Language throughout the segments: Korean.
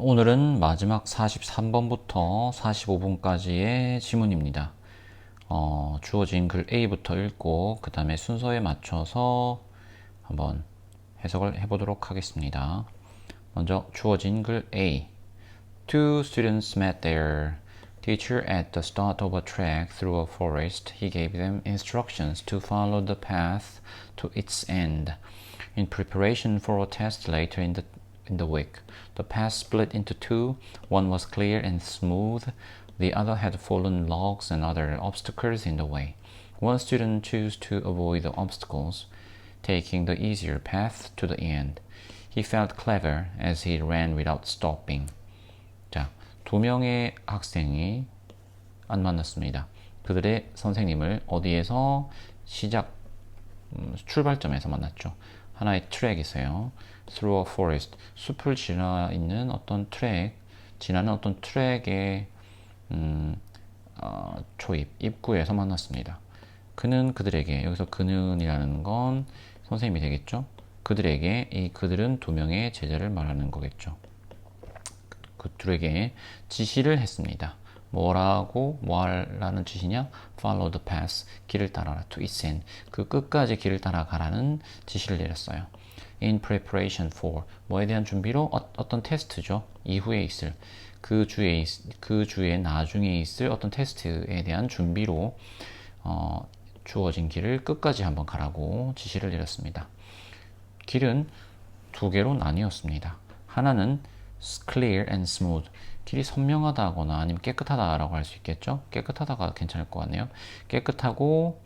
오늘은 마지막 43번부터 45번까지의 지문입니다. 어, 주어진 글 A부터 읽고 그 다음에 순서에 맞춰서 한번 해석을 해보도록 하겠습니다. 먼저 주어진 글 A. Two students met their teacher at the start of a trek through a forest. He gave them instructions to follow the path to its end. In preparation for a test later in the in the week. The path split into two. One was clear and smooth. The other had fallen logs and other obstacles in the way. One student chose to avoid the obstacles, taking the easier path to the end. He felt clever as he ran without stopping. 자, 두 명의 학생이 안 만났습니다. 그들의 선생님을 어디에서 시작 음, 출발점에서 만났죠. 하나의 트랙이 있어요. Through a forest. 숲을 지나 있는 어떤 트랙, 지나는 어떤 트랙의 음, 어, 초입, 입구에서 만났습니다. 그는 그들에게, 여기서 그는이라는 건 선생님이 되겠죠? 그들에게, 이 그들은 두 명의 제자를 말하는 거겠죠. 그들에게 지시를 했습니다. 뭐라고 뭐하라는 지시냐? Follow the path. 길을 따라라. To its end. 그 끝까지 길을 따라가라는 지시를 내렸어요. In preparation for 뭐에 대한 준비로 어, 떤 테스트죠. 이후에 있을 그 주에 그 주에 나중에 있을 어떤 테스트에 대한 준비로 어, 주어진 길을 끝까지 한번 가라고 지시를 내렸습니다. 길은 두 개로 나뉘었습니다. 하나는 clear and smooth. 길이 선명하다거나 아니면 깨끗하다라고 할 수 있겠죠. 깨끗하다가 괜찮을 것 같네요. 깨끗하고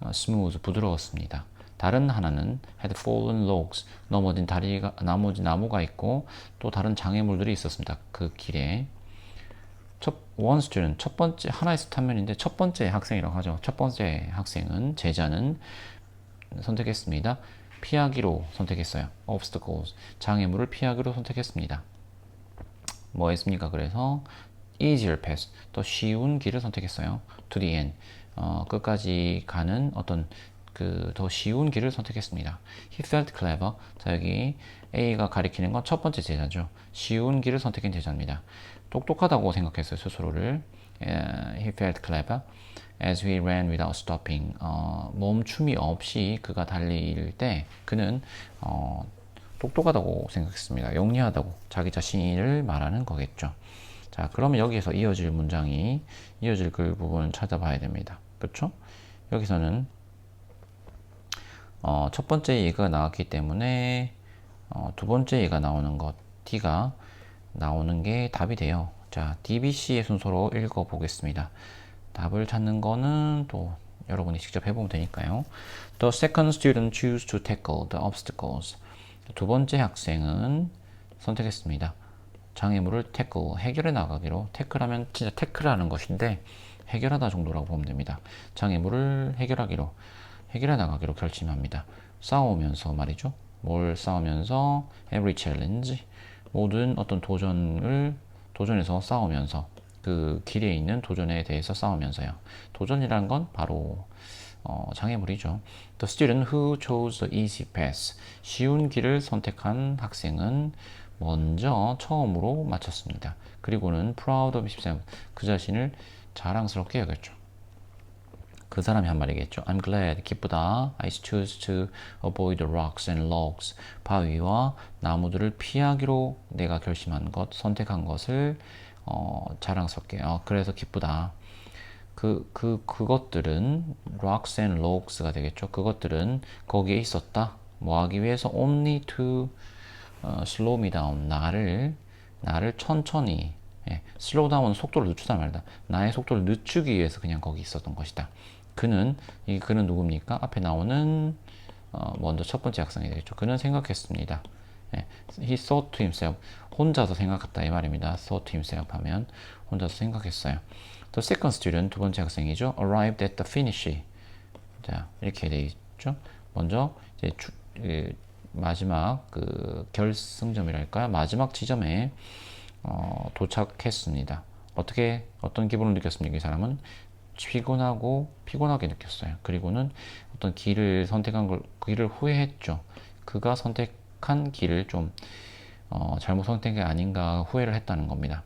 어, smooth, 부드러웠습니다. 다른 하나는 had fallen logs, 넘어진 다리가, 나머지 나무가 있고 또 다른 장애물들이 있었습니다. 그 길에. 첫, one student, 첫 번째, 하나의 스타면인데 첫 번째 학생이라고 하죠. 첫 번째 학생은, 제자는 선택했습니다. 피하기로 선택했어요. obstacles, 장애물을 피하기로 선택했습니다. 뭐 했습니까? 그래서 easier path, 더 쉬운 길을 선택했어요. to the end, 어, 끝까지 가는 어떤 그 더 쉬운 길을 선택했습니다. He felt clever. 자 여기 A가 가리키는 건 첫 번째 제자죠. 쉬운 길을 선택한 제자입니다. 똑똑하다고 생각했어요 스스로를. Uh, he felt clever as we ran without stopping. 어, 멈춤이 없이 그가 달릴 때 그는 어, 똑똑하다고 생각했습니다. 영리하다고 자기 자신을 말하는 거겠죠. 자, 그러면 여기에서 이어질 문장이 이어질 글 부분을 찾아봐야 됩니다. 그렇죠? 여기서는 어, 첫 번째 얘가 나왔기 때문에 어, 두 번째 얘가 나오는 것 D가 나오는 게 답이 돼요. 자, DBC의 순서로 읽어 보겠습니다. 답을 찾는 거는 또 여러분이 직접 해보면 되니까요. The second student choose to tackle the obstacles. 두 번째 학생은 선택했습니다. 장애물을 태클, 해결해 나가기로 태클하면 진짜 태클하는 것인데 해결하다 정도라고 보면 됩니다. 장애물을 해결하기로 해결해 나가기로 결심합니다. 싸우면서 말이죠. 뭘 싸우면서 every challenge 모든 어떤 도전을 도전에서 싸우면서 그 길에 있는 도전에 대해서 싸우면서요. 도전이란 건 바로 어, 장애물이죠. The student who chose the easy path. 쉬운 길을 선택한 학생은 먼저 처음으로 마쳤습니다. 그리고는 proud of himself. 그 자신을 자랑스럽게 여겼죠. 그 사람이 한 말이겠죠. I'm glad, 기쁘다. I choose to avoid rocks and logs. 바위와 나무들을 피하기로 내가 결심한 것, 선택한 것을 어, 자랑스럽게. 어, 그래서 기쁘다. 그, 그, 그것들은 rocks and logs가 되겠죠. 그것들은 거기에 있었다. 뭐 하기 위해서 only to uh, slow me down. 나를, 나를 천천히, 예, slow down 속도를 늦추다 말다. 나의 속도를 늦추기 위해서 그냥 거기 있었던 것이다. 그는, 이 그는 누굽니까? 앞에 나오는, 어, 먼저 첫 번째 학생이 되겠죠. 그는 생각했습니다. 예, he thought to himself. 혼자서 생각했다. 이 말입니다. thought himself 하면 혼자서 생각했어요. The second student, 두 번째 학생이죠. arrived at the finish. 자, 이렇게 돼 있죠. 먼저 이제 주, 그 마지막 그 결승점이랄까요? 마지막 지점에 어, 도착했습니다. 어떻게 어떤 기분을 느꼈습니까? 이 사람은 피곤하고 피곤하게 느꼈어요. 그리고는 어떤 길을 선택한 걸 길을 후회했죠. 그가 선택한 길을 좀 어, 잘못 선택한 게 아닌가 후회를 했다는 겁니다.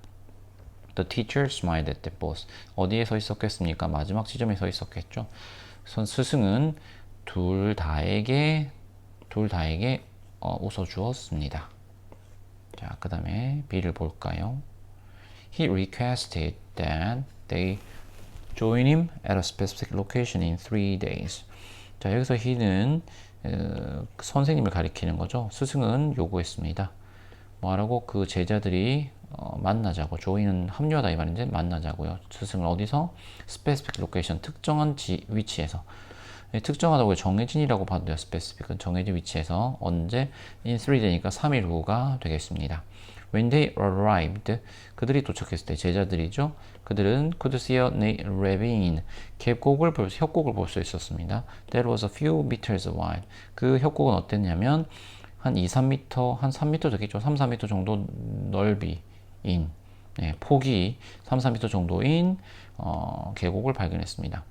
The teacher smiled at the boss. 어디에 서 있었겠습니까? 마지막 지점에 서 있었겠죠. 선 스승은 둘 다에게 둘 다에게 어, 웃어 주었습니다. 자, 그 다음에 B를 볼까요? He requested that they join him at a specific location in three days. 자, 여기서 he는 어, 선생님을 가리키는 거죠. 스승은 요구했습니다. 뭐하라고 그 제자들이 어, 만나자고 조인은 합류하다 이 말인데 만나자고요. 스승을 어디서 specific location 특정한 지, 위치에서 예, 특정하다고 정해진이라고 봐도 돼요. specific은 정해진 위치에서 언제 in 3day니까 3일 후가 되겠습니다. When they arrived, 그들이 도착했을 때 제자들이죠. 그들은 could see a ravine, 계곡을 볼, 협곡을 볼 수 있었습니다. That was a few meters wide. 그 협곡은 어땠냐면 한 2, 3m, 한 3m 되겠죠. 3, 4m 정도 넓이인 네, 폭이 3, 4m 정도인 어, 계곡을 발견했습니다.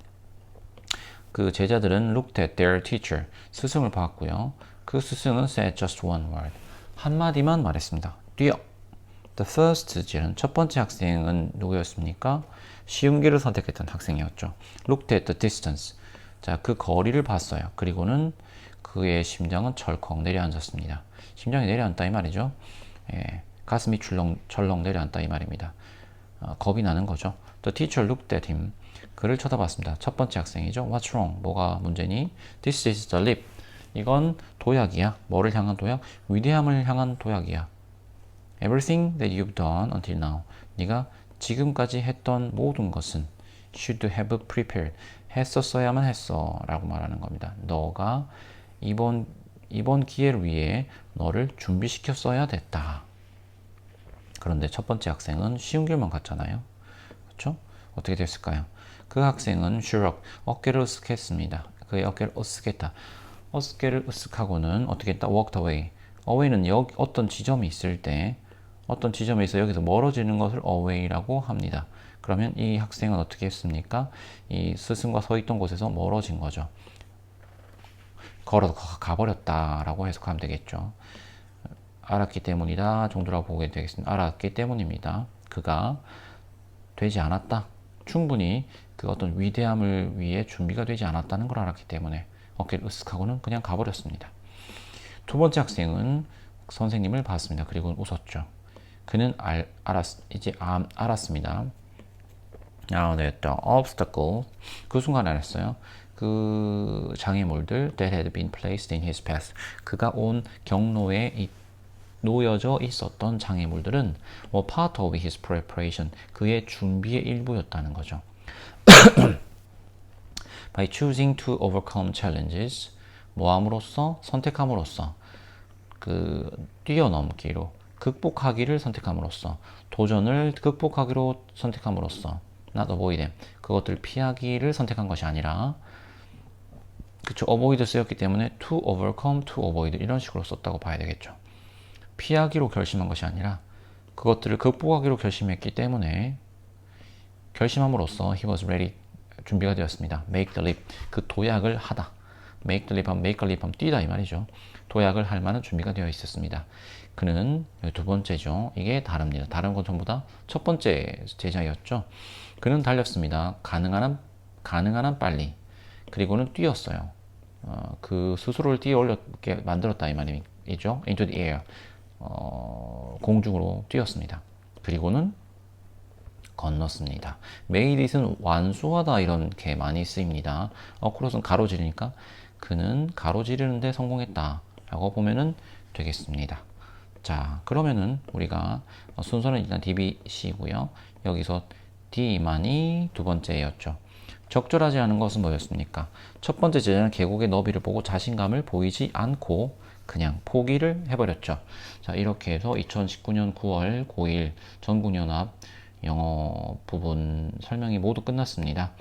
그 제자들은 looked at their teacher, 스승을 봤고요. 그 스승은 said just one word, 한마디만 말했습니다. 뛰어! The first 쟤는 첫 번째 학생은 누구였습니까? 쉬운 길을 선택했던 학생이었죠. Looked at the distance. 자, 그 거리를 봤어요. 그리고는 그의 심장은 철컥 내려앉았습니다. 심장이 내려앉다 이 말이죠. 예, 가슴이 출렁, 철렁 내려앉다 이 말입니다. 어, 겁이 나는 거죠. The teacher looked at him. 그를 쳐다봤습니다. 첫 번째 학생이죠. What's wrong? 뭐가 문제니? This is the lip. 이건 도약이야. 뭐를 향한 도약? 위대함을 향한 도약이야. Everything that you've done until now. 네가 지금까지 했던 모든 것은 should have prepared. 했었어야만 했어. 라고 말하는 겁니다. 너가 이번, 이번 기회를 위해 너를 준비시켰어야 됐다. 그런데 첫 번째 학생은 쉬운 길만 갔잖아요. 그렇죠? 어떻게 됐을까요? 그 학생은 슈럭 어깨를 으쓱했습니다. 그의 어깨를 으쓱했다. 어깨를 으쓱하고는 어떻게 했다? walked away. away는 여기 어떤 지점이 있을 때 어떤 지점에 있어 여기서 멀어지는 것을 away라고 합니다. 그러면 이 학생은 어떻게 했습니까? 이 스승과 서 있던 곳에서 멀어진 거죠. 걸어서 가버렸다라고 해석하면 되겠죠. 알았기 때문이다 정도라고 보게 되겠습니다. 알았기 때문입니다. 그가 되지 않았다. 충분히 그 어떤 위대함을 위해 준비가 되지 않았다는 걸 알았기 때문에 어깨를 으쓱하고는 그냥 가버렸습니다. 두 번째 학생은 선생님을 봤습니다. 그리고 웃었죠. 그는 알, 알았, 이제 아, 알았습니다. Now that the obstacle, 그 순간 알았어요. 그 장애물들 that had been placed in his path, 그가 온 경로에 이, 놓여져 있었던 장애물들은 뭐 part of his preparation, 그의 준비의 일부였다는 거죠. By choosing to overcome challenges, 뭐함으로써 선택함으로써 그 뛰어넘기로 극복하기를 선택함으로써 도전을 극복하기로 선택함으로써 not avoid 그것들을 피하기를 선택한 것이 아니라 그쵸 avoid 쓰였기 때문에 to overcome, to avoid 이런 식으로 썼다고 봐야 되겠죠 피하기로 결심한 것이 아니라 그것들을 극복하기로 결심했기 때문에 결심함으로써 he was ready 준비가 되었습니다. make the leap 그 도약을 하다. make the leap 하면 make a leap 하면 뛰다 이 말이죠. 도약을 할 만한 준비가 되어 있었습니다. 그는 두 번째죠. 이게 다릅니다. 다른 건 전부 다 첫 번째 제자였죠. 그는 달렸습니다. 가능한 한, 가능한 한 빨리. 그리고는 뛰었어요. 어, 그 스스로를 뛰어 올렸게 만들었다 이 말이죠. into the air. 어, 공중으로 뛰었습니다. 그리고는 건넜습니다. made it은 완수하다 이렇게 많이 쓰입니다. 어크로스는 가로지르니까 그는 가로지르는데 성공했다 라고 보면은 되겠습니다. 자 그러면은 우리가 순서는 일단 DBC고요. 여기서 D만이 두 번째였죠. 적절하지 않은 것은 뭐였습니까? 첫 번째 제자는 계곡의 너비를 보고 자신감을 보이지 않고 그냥 포기를 해버렸죠. 자, 이렇게 해서 2019년 9월 고1 전국연합 영어 부분 설명이 모두 끝났습니다.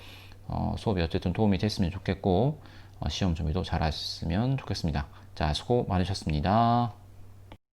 어, 수업이 어쨌든 도움이 됐으면 좋겠고, 어, 시험 준비도 잘 하셨으면 좋겠습니다. 자, 수고 많으셨습니다.